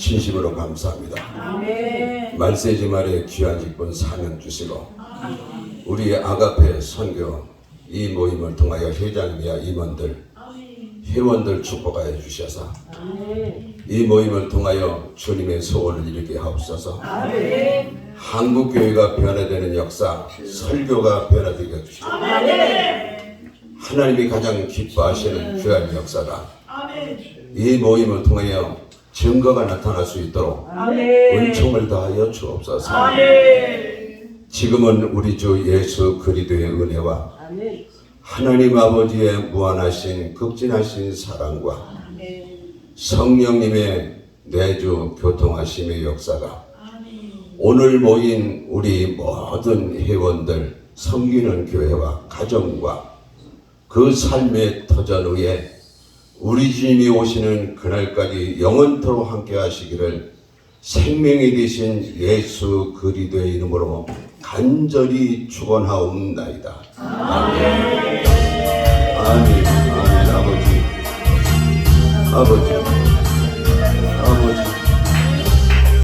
진심으로 감사합니다. 아멘. 말세지 말에 귀한 직분 사명 주시고 우리 아가페 선교 이 모임을 통하여 회장님이야 임원들 회원들 축복하여 주셔서 이 모임을 통하여 주님의 소원을 이루게 하옵소서 아멘. 한국 교회가 변화되는 역사 설교가 변화되게 해주시고 하나님이 가장 기뻐하시는 귀한 역사다 이 모임을 통하여 증거가 나타날 수 있도록. 은총을 다하여 주옵소서. 지금은 우리 주 예수 그리스도의 은혜와. 하나님 아버지의 무한하신 극진하신 사랑과 성령님의 내주 교통하심의 역사가 오늘 모인 우리 모든 회원들 섬기는 교회와 가정과 그 삶의 터전 위에 우리 주님이 오시는 그날까지 영원토록 함께 하시기를 생명이 되신 예수 그리스도의 이름으로 간절히 축원하옵나이다. 아멘. 아멘. 아버지. 아버지.